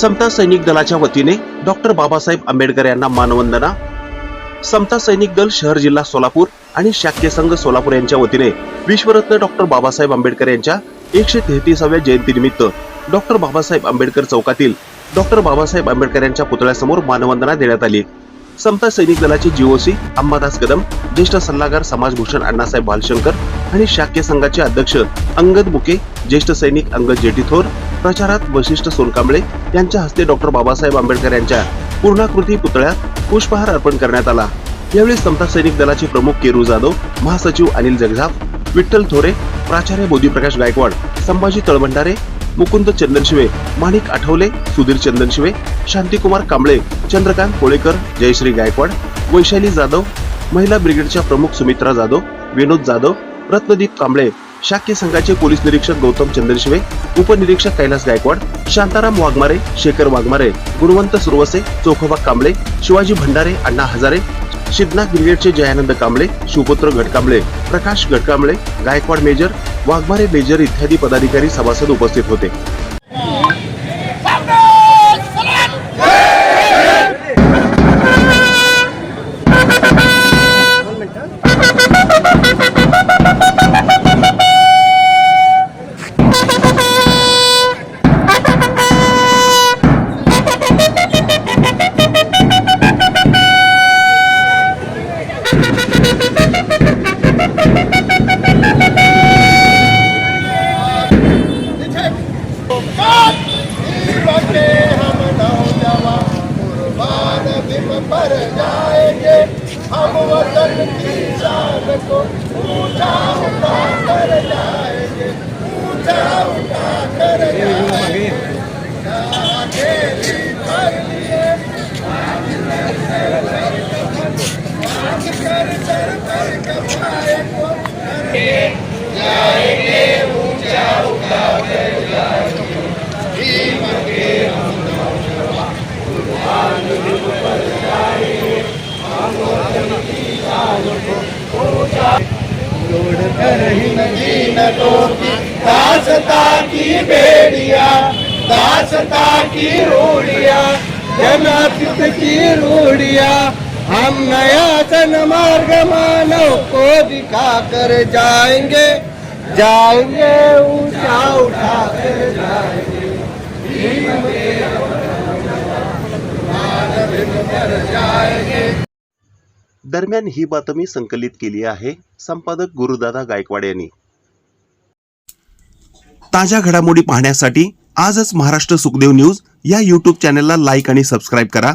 समता सैनिक दलाच्या वतीने डॉक्टर बाबासाहेब आंबेडकर यांना मानवंदना. समता सैनिक दल शहर जिल्हा सोलापूर आणि शाक्य संघ सोलापूर यांच्या वतीने विश्वरत्न डॉक्टर बाबासाहेब आंबेडकर यांच्या एकशे तेहतीसाव्या जयंतीनिमित्त डॉक्टर बाबासाहेब आंबेडकर चौकातील डॉक्टर बाबासाहेब आंबेडकर यांच्या पुतळ्यासमोर मानवंदना देण्यात आली. समता सैनिक दलाचे जीओसी अंबादास कदम ज्येष्ठ सल्लागार समाजभूषण अण्णासाहेब भालशंकर आणि शाक्य संघाचे अध्यक्ष अंगद मुके ज्येष्ठ सैनिक अंगद जेटी थोर प्रचारात वशिष्ठ सोनकांबळे यांच्या हस्ते डॉक्टर बाबासाहेब आंबेडकर यांच्या पूर्णाकृती पुतळ्यात पुष्पहार अर्पण करण्यात आला. यावेळी समता सैनिक दलाचे प्रमुख केरू जाधव महासचिव अनिल जगझाप विठ्ठल थोरे प्राचार्य बोधीप्रकाश गायकवाड संभाजी तळभंडारे मुकुंद चंदनशिवे माणिक आठवले सुधीर चंदनशिवे शांतिकुमार कांबळे चंद्रकांत कोळेकर जयश्री गायकवाड वैशाली जाधव महिला ब्रिगेडच्या प्रमुख सुमित्रा जाधव विनोद जाधव रत्नदीप कांबळे शाक्य संघाचे पोलीस निरीक्षक गौतम चंद्रशिवे उपनिरीक्षक कैलास गायकवाड शांताराम वाघमारे शेखर वाघमारे गुणवंत सुरवसे चोखोबा कांबळे शिवाजी भंडारे अण्णा हजारे शिदना ब्रिगेडचे जयानंद कांबळे शिवपुत्र घटकांबळे प्रकाश घटकांबळे गायकवाड मेजर वाघमारे मेजर इत्यादी पदाधिकारी सभासद उपस्थित होते. पर जाएंगे हम वतन की शान को पूजा उठा कर दासता की बेड़िया दासता की रूढ़िया जनातित की रूढ़िया हम नया जनमार्ग मानव को दिखा कर जाएंगे। जाएंगे ऊंचा उठा कर जाएंगे। जाएंगे दरम्यान ही बातमी संकलित केली आहे संपादक गुरुदादा गायकवाड यांनी. ताज्या घडामोडी पाहण्यासाठी आजच महाराष्ट्र सुखदेव न्यूज या यूट्यूब चॅनलला लाईक आणि सबस्क्राईब करा.